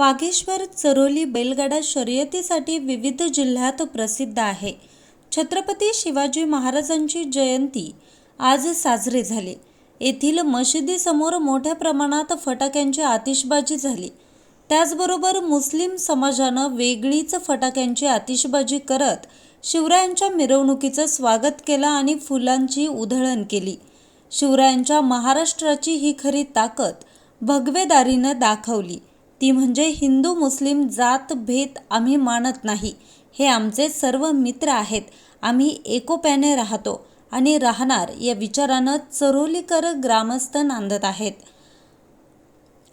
वाघेश्वर चरोली बैलगाडा शर्यतीसाठी विविध जिल्ह्यात प्रसिद्ध आहे. छत्रपती शिवाजी महाराजांची जयंती आज साजरी झाली. येथील मशिदीसमोर मोठ्या प्रमाणात फटाक्यांची आतिषबाजी झाली. त्याचबरोबर मुस्लिम समाजानं वेगळीच फटाक्यांची आतिषबाजी करत शिवरायांच्या मिरवणुकीचं स्वागत केलं आणि फुलांची उधळण केली. शिवरायांच्या महाराष्ट्राची ही खरी ताकद भगवेदारीनं दाखवली. ती म्हणजे हिंदू मुस्लिम जात भेद आम्ही मानत नाही. हे आमचे सर्व मित्र आहेत. आम्ही एकोप्याने राहतो आणि राहणार या विचारानं चरोलीकर ग्रामस्थ नांदत आहेत.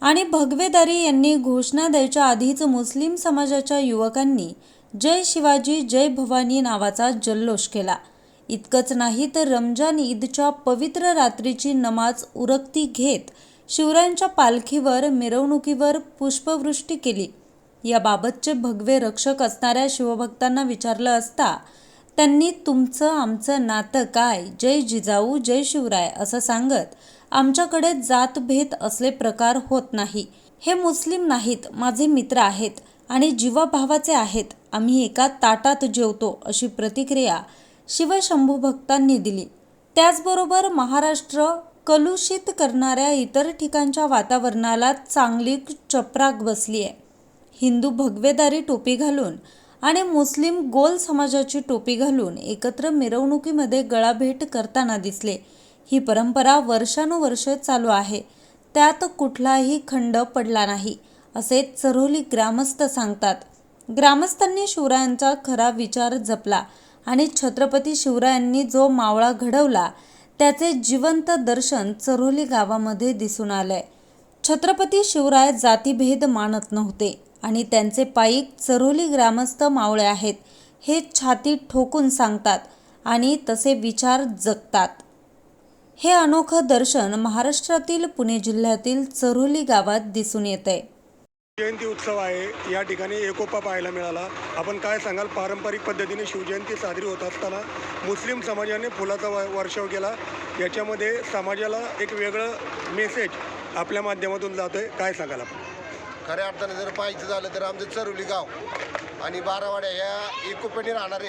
आणि भगवेदारी यांनी घोषणा द्यायच्या आधीच मुस्लिम समाजाच्या युवकांनी जय शिवाजी जय भवानी नावाचा जल्लोष केला. इतकंच नाही तर रमजान ईदच्या पवित्र रात्रीची नमाज उरकती घेत शिवरायांच्या पालखीवर मिरवणुकीवर पुष्पवृष्टी केली. याबाबतचे भगवे रक्षक असणाऱ्या शिवभक्तांना विचारलं असता त्यांनी तुमचं आमचं नातं काय? जय जिजाऊ जय शिवराय असं सांगत आमच्याकडे जातभेद असले प्रकार होत नाही. हे मुस्लिम नाहीत माझे मित्र आहेत आणि जीवाभावाचे आहेत. आम्ही एका ताटात जेवतो अशी प्रतिक्रिया शिवशंभू भक्तांनी दिली. त्याचबरोबर महाराष्ट्र कलुषित करणाऱ्या इतर ठिकाणच्या वातावरणाला चांगली चपराक बसली आहे. हिंदू भगवेदारी टोपी घालून आणि मुस्लिम गोल समाजाची टोपी घालून एकत्र मिरवणुकीमध्ये गळाभेट करताना दिसले. ही परंपरा वर्षानुवर्ष चालू आहे. त्यात कुठलाही खंड पडला नाही असे चरोली ग्रामस्थ सांगतात. ग्रामस्थांनी शिवरायांचा खरा विचार जपला आणि छत्रपती शिवरायांनी जो मावळा घडवला त्याचे जिवंत दर्शन चरोली गावामध्ये दिसून आलंय. छत्रपती शिवराय जातीभेद मानत नव्हते आणि त्यांचे पायिक चरोली ग्रामस्थ मावळे आहेत हे छाती ठोकून सांगतात आणि तसे विचार जगतात. हे अनोखं दर्शन महाराष्ट्रातील पुणे जिल्ह्यातील चरोली गावात दिसून येतंय. जयंती उत्सव आहे. या ठिकाणी एकोपा पाहायला मिळाला. आपण काय सांगाल? पारंपरिक पद्धतीने शिवजयंती साजरी होत असताना मुस्लिम समाजाने फुलाचा व- वर्षाव केला. याच्यामध्ये समाजाला एक वेगळं मेसेज आपल्या माध्यमातून जातोय. काय सांगाल आपण? खऱ्या अर्थाने जर पाहायचं झालं तर आमचं चरुली गाव आणि बारावाड्या ह्या एकोप्याने राहणारे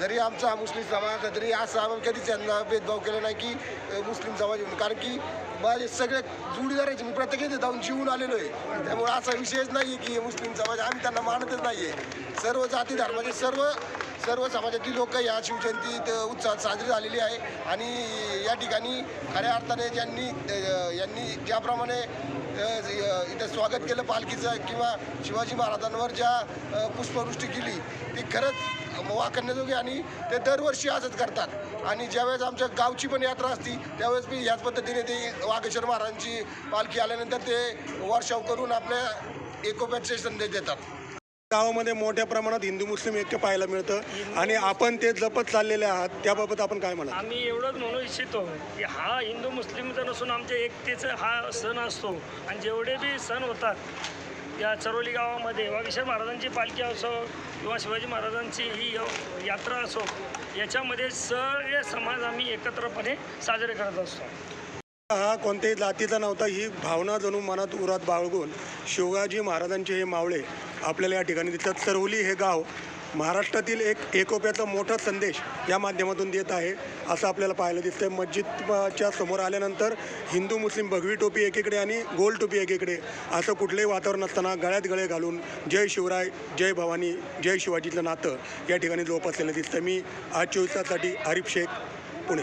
जरी आमचा हा मुस्लिम समाज तरी असं आम्ही कधीच यांना भेदभाव केला नाही की मुस्लिम समाज म्हणून कारण की माझे सगळे जोडीदाराचे मी प्रत्येक इथे जाऊन जीवन आलेलो आहे. त्यामुळे असा विषयच नाही आहे की मुस्लिम समाज आम्ही त्यांना मानतच नाही आहे सर्व जाती धर्माचे सर्व सर्व समाजातील लोक या शिवजयंतीत उत्साहात साजरी झालेली आहे. आणि या ठिकाणी खऱ्या अर्थाने ज्यांनी यांनी ज्याप्रमाणे इथं स्वागत केलं पालखीचं किंवा शिवाजी महाराजांवर ज्या पुष्पवृष्टी केली ती खरंच वाकण्याजोगी आणि ते दरवर्षी असंच करतात. आणि ज्यावेळेस आमच्या गावची पण यात्रा असती त्यावेळेस मी ह्याच पद्धतीने ते वाघेश्वर महाराजांची पालखी आल्यानंतर ते वर्षाव करून आपल्या एकोप्याचे संदेश देतात. गावामध्ये मोठ्या प्रमाणात हिंदू मुस्लिम ऐक्य पाहायला मिळतं. आणि आपण ते जपत चाललेले आहात त्याबाबत आपण काय म्हणा आम्ही एवढंच म्हणू इच्छितो की हा हिंदू मुस्लिमचा नसून आमच्या एकतेचा हा सण असतो. आणि जेवढे बी सण होतात या चरोली गावामध्ये वागेश्वर महाराजांची पालखी असो किंवा शिवाजी महाराजांची ही यात्रा असो याच्यामध्ये सगळे समाज आम्ही एकत्रपणे साजरे करत असतो. हा कोणत्याही जातीचा नव्हता. ही भावना जणू मनात उरात बाळगून शिवाजी महाराजांचे हे मावळे आपल्याला या ठिकाणी दिसतात. सरवली हे गाव महाराष्ट्रातील एक एकोप्याचा मोठा संदेश या माध्यमातून देत आहे असं आपल्याला पाहायला दिसतंय. मस्जिदच्या समोर आल्यानंतर हिंदू मुस्लिम भगवी टोपी एकीकडे आणि गोल टोपी एकीकडे असं कुठलंही वातावरण असताना गळ्यात गळे घालून जय शिवराय जय भवानी जय शिवाजीचं नातं या ठिकाणी जोपासलेलं दिसतं मी आज चोवीस ताससाठी आरिफ शेख पुणे.